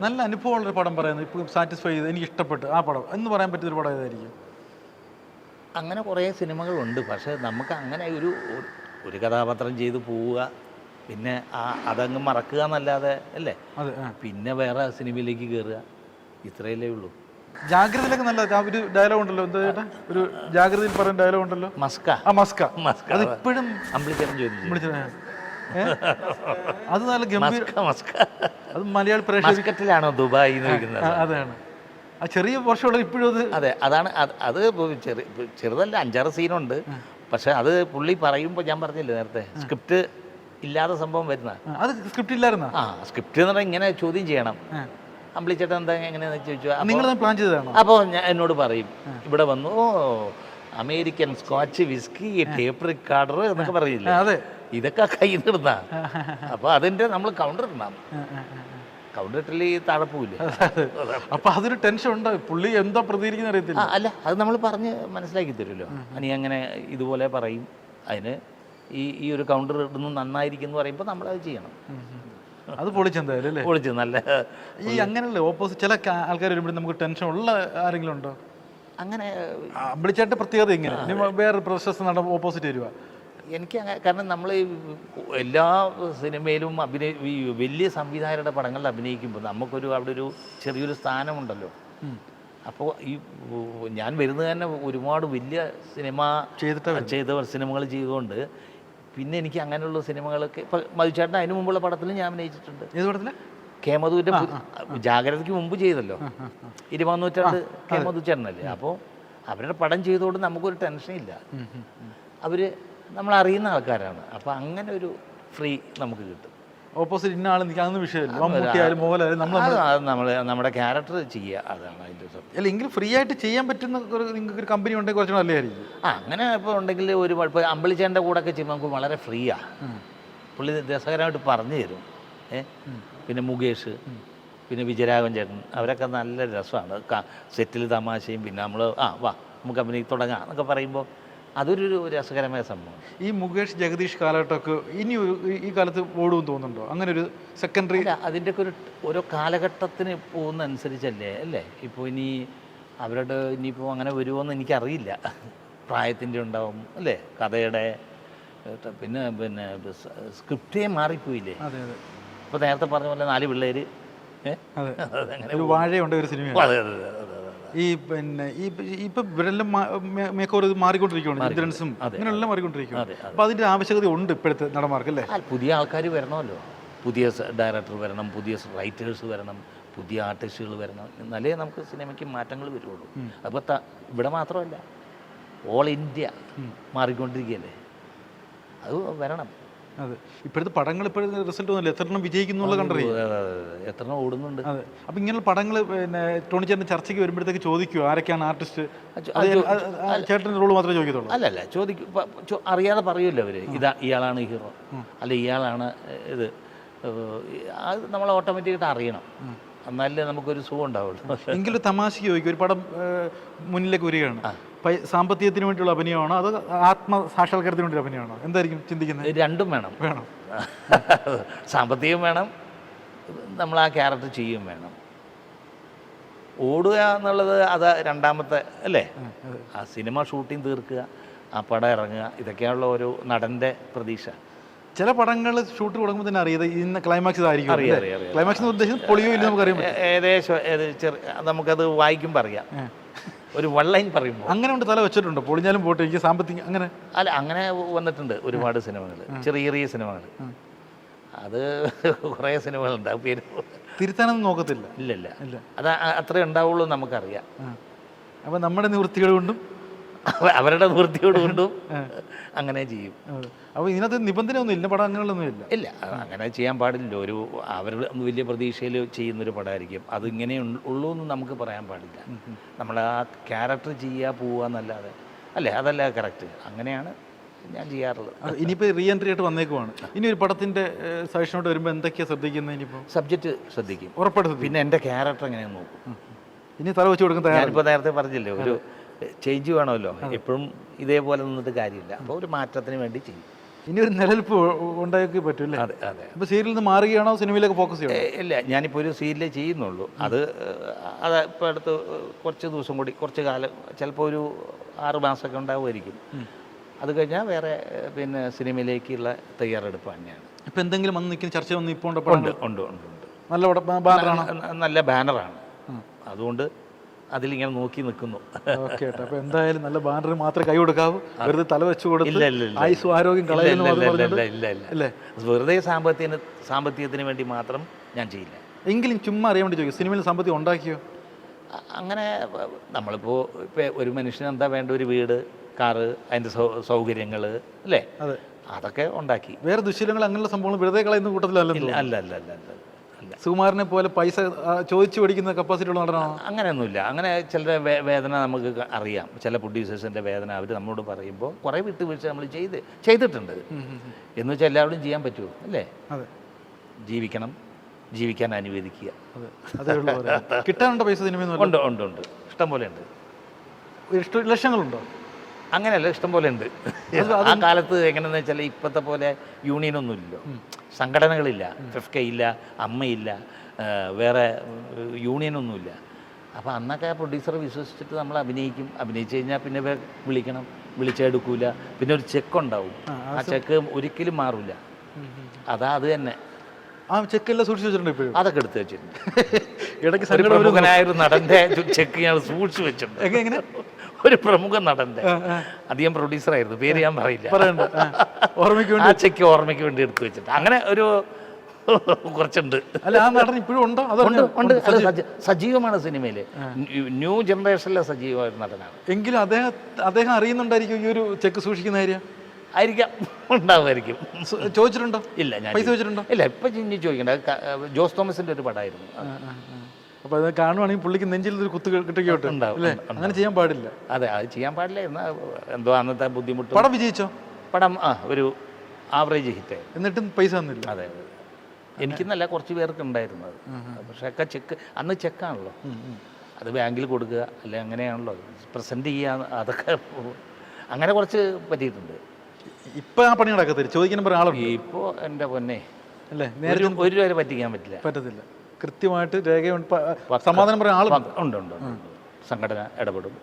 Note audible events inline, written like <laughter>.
നല്ല അനുഭവമുള്ളൊരു പടം പറയുന്നത് ഇപ്പോഴും സാറ്റിസ്ഫൈ ചെയ്ത് എനിക്ക് ഇഷ്ടപ്പെട്ടു ആ പടം. എന്ന് പറയാൻ പറ്റിയൊരു പടം ഏതായിരിക്കും? അങ്ങനെ കുറേ സിനിമകളുണ്ട്. പക്ഷേ നമുക്ക് അങ്ങനെ ഒരു ഒരു- കഥാപാത്രം ചെയ്ത് പോവുക പിന്നെ ആ അതങ്ങ് മറക്കുക എന്നല്ലാതെ അല്ലേ? അതെ. പിന്നെ വേറെ സിനിമയിലേക്ക് കയറുക ഇത്രയല്ലേ ഉള്ളൂ. ജാഗ്രതയിലൊക്കെ നല്ല ഒരു ഡയലോഗ് ഉണ്ടല്ലോ. എന്താ ചേട്ടാ? ഒരു ജാഗ്രതയിൽ പറയുന്ന ഡയലോഗ് ഉണ്ടല്ലോ. മസ്ക. ആ മസ്ക. മസ്ക. അത് ഇപ്പോഴും അമ്പിളിച്ചേരൻ ചോദിച്ചു? അത് നല്ല ഗംഭീര അത് മലയാളി പ്രേക്ഷകത്തിലാണോ ദുബായി എന്ന് അതാണ്. ആ ചെറിയ വർഷമുള്ള ഇപ്പോഴും അത് അതെ അതാണ് അത് ചെറുതല്ല അഞ്ചാറ് സീനുണ്ട്. പക്ഷെ അത് പുള്ളി പറയുമ്പോൾ ഞാൻ പറഞ്ഞില്ലേ നേരത്തെ സ്ക്രിപ്റ്റ് ഇല്ലാത്ത സംഭവം വരുന്ന. അത് സ്ക്രിപ്റ്റ് ഇല്ലായിരുന്ന? ആ സ്ക്രിപ്റ്റ് എന്ന് പറഞ്ഞാൽ ഇങ്ങനെ ചോദ്യം ചെയ്യണം. അമ്പിളിച്ചേട്ടൻ എന്താ എങ്ങനെയാണെന്ന് ചോദിച്ചു നിങ്ങൾ പ്ലാൻ ചെയ്തതാണ്? അപ്പോൾ ഞാൻ എന്നോട് പറയും ഇവിടെ വന്നു American Scotch whisky tape recorder എന്നൊക്കെ പറയില്ല. അതെ. ഇതൊക്കെ കൈ നിർന്ന അപ്പോൾ അതിന്റെ നമ്മൾ കൗണ്ടർ ഇടണം. കൗണ്ടർ ഇട്ടില്ല ഈ തഴപ്പൂല്ല ആ. അപ്പൊ അതൊരു ടെൻഷൻ ഉണ്ടോ? പുള്ളി എന്താ പ്രതികരിക്കുന്ന അറിയത്തില്ല. അല്ല അത് നമ്മൾ പറഞ്ഞ് മനസ്സിലാക്കി തരുമല്ലോ. അനി അങ്ങനെ ഇതുപോലെ പറയും. അതിന് ഈ ഈ ഒരു കൗണ്ടർ ഇടുന്നു നന്നായിരിക്കും എന്ന് പറയുമ്പോൾ നമ്മൾ അത് ചെയ്യണം. അത് പൊളിച്ചെന്തായാലും അല്ലേ? പൊളിച്ച് നല്ല ഈ അങ്ങനെയല്ലേ ഓപ്പോസിറ്റ് ചില ആൾക്കാർ വരുമ്പോൾ നമുക്ക് ടെൻഷൻ ഉള്ള ആരെങ്കിലും ഉണ്ടോ? അങ്ങനെ വിളിച്ചായിട്ട് പ്രത്യേകത ഇങ്ങനെ. വേറെ പ്രശസ്ത നട ഓപ്പോസിറ്റ് വരുക എനിക്ക് അങ്ങനെ കാരണം നമ്മൾ എല്ലാ സിനിമയിലും അഭിനയ ഈ വലിയ സംവിധായകരുടെ പടങ്ങളിൽ അഭിനയിക്കുമ്പോൾ നമുക്കൊരു അവിടെ ഒരു ചെറിയൊരു സ്ഥാനമുണ്ടല്ലോ. അപ്പോൾ ഈ ഞാൻ വരുന്നത് തന്നെ ഒരുപാട് വലിയ സിനിമ ചെയ്തിട്ട് ചെയ്തവർ സിനിമകൾ ചെയ്തുകൊണ്ട് പിന്നെ എനിക്ക് അങ്ങനെയുള്ള സിനിമകളൊക്കെ ഇപ്പം മധുചേട്ടൻ അതിന് മുമ്പുള്ള പടത്തിൽ ഞാൻ അഭിനയിച്ചിട്ടുണ്ട്. ഏത് പടത്തിൽ? കേമധുവിന്റെ ജാഗ്രതയ്ക്ക് മുമ്പ് ചെയ്തല്ലോ. ഇരുപതാം നൂറ്റാണ്ട് കേമധു ചേട്ടനല്ലേ അപ്പോൾ അവരുടെ പടം ചെയ്തുകൊണ്ട് നമുക്കൊരു ഇല്ല അവർ നമ്മൾ അറിയുന്ന ആൾക്കാരാണ്. അപ്പോൾ അങ്ങനെ ഒരു ഫ്രീ നമുക്ക് കിട്ടും. ഓപ്പോസിറ്റ് ഇന്ന ആൾ നിൽക്കുക അതൊന്നും വിഷയമില്ല. മോഹൻലായാലും നമ്മൾ അത് നമ്മൾ നമ്മുടെ ക്യാരക്ടർ ചെയ്യുക അതാണ് അതിന്റെ സത്യം. അല്ല എങ്കിൽ ഫ്രീ ആയിട്ട് ചെയ്യാൻ പറ്റുന്ന നിങ്ങൾക്ക് ഒരു കമ്പനി ഉണ്ടെങ്കിൽ കുറച്ചുകൂടെ നല്ലതായിരിക്കും. ആ അങ്ങനെ ഇപ്പോൾ ഉണ്ടെങ്കിൽ ഒരു ഇപ്പോൾ അമ്പളിച്ചേന്റെ കൂടെ ഒക്കെ ചെയ്യുമ്പോൾ നമുക്ക് വളരെ ഫ്രീയാണ് പുള്ളി രസകരമായിട്ട് പറഞ്ഞു തരും. ഏ? പിന്നെ മുകേഷ് പിന്നെ വിജയരാഘവൻ ചേട്ടൻ അവരൊക്കെ നല്ല രസമാണ്. സെറ്റിൽ തമാശയും പിന്നെ നമ്മൾ ആ വാ നമുക്ക് കമ്പനി തുടങ്ങാം എന്നൊക്കെ പറയുമ്പോൾ അതൊരു രസകരമായ സംഭവം ഈ മുകേഷ് ജഗദീഷ് കാലഘട്ടമൊക്കെ ഇനി ഒരു ഈ- കാലത്ത് ഓടുമെന്ന് തോന്നുന്നുണ്ടോ? അങ്ങനെ ഒരു സെക്കൻഡറി അതിന്റെ അതിന്റെയൊക്കെ ഒരു ഓരോ കാലഘട്ടത്തിന് പോകുന്ന അനുസരിച്ചല്ലേ അല്ലേ? ഇപ്പോൾ ഇനി അവരുടെ ഇനിയിപ്പോൾ അങ്ങനെ വരുമോയെന്ന് എനിക്കറിയില്ല. പ്രായത്തിന്റെ ഉണ്ടാവും അല്ലേ? കഥയുടെ പിന്നെ പിന്നെ സ്ക്രിപ്റ്റേ മാറിപ്പോയില്ലേ? ഇപ്പോൾ നേരത്തെ പറഞ്ഞ പോലെ നാല് പിള്ളേർ <laughs> അതെ അതെ. ഈ പിന്നെ ഈ ഇപ്പൊ ഇവരെല്ലാം മേക്കോർ ഇത് മാറിക്കൊണ്ടിരിക്കുകയാണ് ഇൻഷുറൻസും അങ്ങനെയെല്ലാം മാറിക്കൊണ്ടിരിക്കുകയാണ്. അപ്പൊ അതിന്റെ ആവശ്യകത ഉണ്ട് ഇപ്പോഴത്തെ നടന്മാർക്ക് അല്ലേ? പുതിയ ആൾക്കാർ വരണമല്ലോ. പുതിയ ഡയറക്ടർ വരണം പുതിയ റൈറ്റേഴ്സ് വരണം പുതിയ ആർട്ടിസ്റ്റുകൾ വരണം എന്നാലേ നമുക്ക് സിനിമയ്ക്ക് മാറ്റങ്ങൾ വരുള്ളൂ. അപ്പോൾ ഇവിടെ മാത്രമല്ല ഓൾ ഇന്ത്യ മാറിക്കൊണ്ടിരിക്കുകയല്ലേ? അത് വരണം. അതെ. ഇപ്പോഴത്തെ പടങ്ങൾ ഇപ്പോഴത്തെ റിസൾട്ട് ഒന്നുമില്ല എത്ര എണ്ണം വിജയിക്കുന്നുള്ള കണ്ടറിയാം? എത്ര ഓടുന്നുണ്ട്? അതെ. അപ്പൊ ഇങ്ങനെയുള്ള പടങ്ങൾ പിന്നെ ടോണിച്ചേട്ടൻ ചർച്ചയ്ക്ക് വരുമ്പോഴത്തേക്ക് ചോദിക്കുമോ ആരൊക്കെയാണ് ആർട്ടിസ്റ്റ് ചേട്ടന്റെ റോൾ മാത്രമേ ചോദിക്കത്തുള്ളൂ. അല്ലല്ല ചോദിക്കും അറിയാതെ പറയുമല്ലോ അവർ ഇതാ ഇയാളാണ് ഹീറോ അല്ല ഇയാളാണ് ഇത്. അത് നമ്മൾ ഓട്ടോമാറ്റിക്കായിട്ട് അറിയണം. എന്നാലേ നമുക്കൊരു സുഖം ഉണ്ടാവുള്ളൂ. എങ്കിലും തമാശയ്ക്ക് ചോദിക്കും. ഒരു പടം മുന്നിലേക്ക് വരികയാണ്. സാമ്പത്തികത്തിന് വേണ്ടിയുള്ള അഭിനയമാണോ? അത് ആത്മ സാക്ഷാത്കാരത്തിന് വേണ്ടിയുള്ള അഭിനയമാണോ? എന്തായിരിക്കും ചിന്തിക്കുന്നത്? രണ്ടും വേണം. വേണം. <laughs> സാമ്പത്തികം വേണം. നമ്മൾ ആ ക്യാരക്ടർ ചെയ്യും വേണം. ഓടുക എന്നുള്ളത് അത് രണ്ടാമത്തെ അല്ലേ? ആ സിനിമ ഷൂട്ടിംഗ് തീർക്കുക ആ പടം ഇറങ്ങുക ഇതൊക്കെയുള്ള ഒരു നടന്റെ പ്രതീക്ഷ. ചില പടങ്ങൾ ഷൂട്ട് തുടങ്ങുമ്പോൾ തന്നെ അറിയാം. ഇന്ന് ക്ലൈമാക്സ് ആയിരിക്കും അറിയാം. ക്ലൈമാക്സ് ഉദ്ദേശം ഉദ്ദേശിച്ചത് പൊളിയോ ഇല്ല നമുക്കറിയാം ഏകദേശം നമുക്കത് വായിക്കുമ്പോൾ അറിയാം. ഒരു വൺ ലൈൻ പറയുമ്പോൾ. അങ്ങനെ ഉണ്ട് തല വെച്ചിട്ടുണ്ട്. പൊളിഞ്ഞാലും പോട്ടെ എനിക്ക് സാമ്പത്തിക അങ്ങനെ. അല്ല അങ്ങനെ വന്നിട്ടുണ്ട് ഒരുപാട് സിനിമകൾ ചെറിയ ചെറിയ സിനിമകൾ അത് <laughs> കുറേ സിനിമകളുണ്ട്. പേര് തിരുത്താനൊന്നും നോക്കത്തില്ല. ഇല്ല ഇല്ല. അത് അത്രേ ഉണ്ടാവുള്ളൂ നമുക്കറിയാം. അപ്പം നമ്മുടെ നിവൃത്തികൾ കൊണ്ടും അവരുടെ നിവൃത്തിയോട് കൊണ്ടും അങ്ങനെ ചെയ്യും. അപ്പോൾ ഇതിനകത്ത് നിബന്ധന ഒന്നും ഇല്ല പടം അങ്ങനെയുള്ളൊന്നും ഇല്ല ഇല്ല അങ്ങനെ ചെയ്യാൻ പാടില്ല. ഒരു അവരുടെ വലിയ പ്രതീക്ഷയിൽ ചെയ്യുന്നൊരു പടമായിരിക്കും അതിങ്ങനെ ഉള്ളൂ എന്ന് നമുക്ക് പറയാൻ പാടില്ല. നമ്മൾ ആ ക്യാരക്ടർ ചെയ്യുക പോവുക എന്നല്ലാതെ. അല്ലേ? അതല്ല കറക്റ്റ്. അങ്ങനെയാണ് ഞാൻ ചെയ്യാറുള്ളത്. ഇനിയിപ്പോൾ റീ എൻട്രി ആയിട്ട് വന്നേക്കുവാണ്. ഇനി ഒരു പടത്തിന്റെ സജഷനോട്ട് വരുമ്പോൾ എന്തൊക്കെയാണ് ശ്രദ്ധിക്കുന്നത് ഇനിയിപ്പോൾ സബ്ജക്റ്റ് ശ്രദ്ധിക്കും. ഉറപ്പെടുത്തും പിന്നെ എന്റെ ക്യാരക്ടർ എങ്ങനെയാണ് നോക്കും. ഇനി തല വെച്ച് കൊടുക്കുന്ന ഇപ്പോൾ ഞാനിപ്പോൾ നേരത്തെ പറഞ്ഞില്ലേ ഒരു ചേഞ്ച് വേണമല്ലോ. എപ്പോഴും ഇതേപോലെ നിന്നിട്ട് കാര്യമില്ല. അപ്പോൾ ഒരു മാറ്റത്തിന് വേണ്ടി ചെയ്യും. ഇനി ഒരു നിലനിൽപ്പ് ഉണ്ടാക്കി പറ്റില്ല അതെ അതെ. അപ്പോൾ സീരിയലിൽ നിന്ന് മാറുകയാണോ? സിനിമയിലേക്ക് ഫോക്കസ് ചെയ്യണം? ഇല്ല. ഞാനിപ്പോൾ ഒരു സീരിയലേ ചെയ്യുന്നുള്ളൂ. അത് അത് ഇപ്പോൾ അടുത്ത് കുറച്ച് ദിവസം കൂടി കുറച്ച് കാലം ചിലപ്പോൾ ഒരു ആറ് മാസമൊക്കെ ഉണ്ടാവുമായിരിക്കും. അത് കഴിഞ്ഞാൽ വേറെ പിന്നെ സിനിമയിലേക്കുള്ള തയ്യാറെടുപ്പ് തന്നെയാണ്. ഇപ്പം എന്തെങ്കിലും വന്ന് നിൽക്കുന്ന ചർച്ച വന്ന് ഇപ്പോൾ ഉണ്ട് ഉണ്ട് ഉണ്ട് ഉണ്ട്. നല്ല ബാനറാണ്? നല്ല ബാനറാണ്. അതുകൊണ്ട് അതിലിങ്ങനെ നോക്കി നിൽക്കുന്നു. ഓക്കെ അപ്പോൾ എന്തായാലും നല്ല ബാനർ മാത്രമേ കൈ കൊടുക്കാവൂ. വെറുതെ തല വെച്ചു കൊടുത്ത് ആരോഗ്യം ഇല്ല, വെറുതെ സാമ്പത്തിക സാമ്പത്തികത്തിന് വേണ്ടി മാത്രം ഞാൻ ചെയ്യില്ല. എങ്കിലും ചുമ്മാ അറിയാൻ വേണ്ടി ചോദിക്കും. സിനിമയിൽ സാമ്പത്തികം ഉണ്ടാക്കിയോ? അങ്ങനെ നമ്മളിപ്പോൾ ഇപ്പോൾ ഒരു മനുഷ്യന് എന്താ വേണ്ട? ഒരു വീട് കാറ് അതിന്റെ സൗകര്യങ്ങൾ അല്ലേ? അതൊക്കെ ഉണ്ടാക്കി. വേറെ ദുശീലങ്ങൾ അങ്ങനെയുള്ള സംഭവങ്ങൾ വെറുതെ കളയുന്ന അല്ല അല്ല അല്ല അല്ല അല്ല. സുകുമാരനെ പോലെ പൈസ ചോദിച്ചു പഠിക്കുന്ന കപ്പാസിറ്റി ഉള്ള നടനാണോ? അങ്ങനെയൊന്നുമില്ല. അങ്ങനെ ചിലരുടെ വേദന നമുക്ക് അറിയാം. ചില പ്രൊഡ്യൂസേഴ്സിന്റെ വേദന അവർ നമ്മളോട് പറയുമ്പോൾ കുറേ വിട്ടുവീഴ്ച നമ്മൾ ചെയ്ത് ചെയ്തിട്ടുണ്ട്. എന്ന് വെച്ചാൽ എല്ലാവരും ചെയ്യാൻ പറ്റുമോ അല്ലേ? അതെ. ജീവിക്കണം ജീവിക്കാൻ അനുവദിക്കുക. കിട്ടാനുണ്ടോ പൈസ ഉണ്ട് ഉണ്ട് ഉണ്ട്. ഇഷ്ടം പോലെ ഉണ്ട്. ഇഷ്ട ലക്ഷങ്ങളുണ്ടോ? അങ്ങനെയല്ല ഇഷ്ടം പോലെ ഉണ്ട്. ആ കാലത്ത് എങ്ങനെയെന്ന് വെച്ചാൽ ഇപ്പോഴത്തെ പോലെ യൂണിയനൊന്നും ഇല്ലല്ലോ സംഘടനകളില്ല. കെ ഇല്ല അമ്മയില്ല വേറെ യൂണിയനൊന്നുമില്ല. അപ്പോൾ അന്നൊക്കെ ആ പ്രൊഡ്യൂസർ വിശ്വസിച്ചിട്ട് നമ്മൾ അഭിനയിക്കും. അഭിനയിച്ചു കഴിഞ്ഞാൽ പിന്നെ വിളിക്കണം. വിളിച്ചെടുക്കൂല. പിന്നെ ഒരു ചെക്ക് ഉണ്ടാവും. ആ ചെക്ക് ഒരിക്കലും മാറില്ല അതാ അത് തന്നെ. ആ ചെക്കെല്ലാം സൂക്ഷിച്ചു വെച്ചിട്ടുണ്ട് ഇപ്പോഴും? അതൊക്കെ എടുത്ത് വെച്ചിട്ടുണ്ട്. ഇടയ്ക്ക് ഒരു പ്രമുഖനായ ഒരു നടന്റെ ചെക്ക് ഞാൻ സൂക്ഷിച്ചു വെച്ചിട്ടുണ്ട്. എങ്ങനെ? ഒരു പ്രമുഖ നടന്റെ അധികം പ്രൊഡ്യൂസറായിരുന്നു പേര് ഞാൻ പറയില്ല. ഓർമ്മയ്ക്ക് വേണ്ടി ആ ചെക്ക് ഓർമ്മയ്ക്ക് വേണ്ടി എടുത്തു വെച്ചിട്ട്. അങ്ങനെ ഒരു കുറച്ചുണ്ട്. അല്ല ആ നടൻ ഇപ്പോഴും ഉണ്ടോ? ഉണ്ട് ഉണ്ട്. സജീവമാണ് സിനിമയിൽ ന്യൂ ജനറേഷനിലെ സജീവമായ നടനാണ്. എങ്കിലും അദ്ദേഹം അദ്ദേഹം അറിയുന്നുണ്ടായിരിക്കും ഈ ഒരു ചെക്ക് സൂക്ഷിക്കുന്ന കാര്യം? ആയിരിക്കാം. ഉണ്ടാവുമായിരിക്കും. ചോദിച്ചിട്ടുണ്ടോ? ഇല്ല ഞാൻ പൈസ വെച്ചിട്ടുണ്ടോ ഇല്ല ഇപ്പം ഇനി ചോദിക്കണ്ട. ജോസ് തോമസിന്റെ ഒരു പടമായിരുന്നു. അപ്പൊ അത് കാണുവാണെങ്കിൽ പുള്ളിക്ക് നെഞ്ചിൽ ഒരു കുത്ത് കിട്ടുകയോട്ട് ഉണ്ടാവും, അല്ലേ അങ്ങനെ ചെയ്യാൻ പാടില്ല. അതെ അത് ചെയ്യാൻ പാടില്ല. എന്നാ എന്തോ അന്നത്തെ ബുദ്ധിമുട്ട്. പടം വിജയിച്ചോ? പടം ആ ഒരു ആവറേജ് ഹിറ്റ് എന്നിട്ടും പൈസ ഒന്നുമില്ല അതെ അതെ എനിക്കെന്നല്ല കുറച്ച് പേർക്ക് ഉണ്ടായിരുന്നത്. പക്ഷേ ഒക്കെ ചെക്ക് അന്ന് ചെക്കാണല്ലോ. അത് ബാങ്കിൽ കൊടുക്കുക അല്ലെ അങ്ങനെയാണല്ലോ. പ്രസന്റ് ചെയ്യുക അതൊക്കെ അങ്ങനെ കുറച്ച് പറ്റിയിട്ടുണ്ട്. ഇപ്പൊ ആ പണി നടക്കത്തില്ല. ചോദിക്കാൻ പറയാൻ ആളുണ്ട്. ഇപ്പോൾ എന്റെ പൊന്നെ അല്ലേ? ഒരു ഒരു വരെ പറ്റിക്കാൻ പറ്റില്ല. പറ്റത്തില്ല. കൃത്യമായിട്ട് രേഖ സമാധാനം പറയാൻ ആളുണ്ട്. ഉണ്ട് ഉണ്ട്. സംഘടന ഇടപെടും.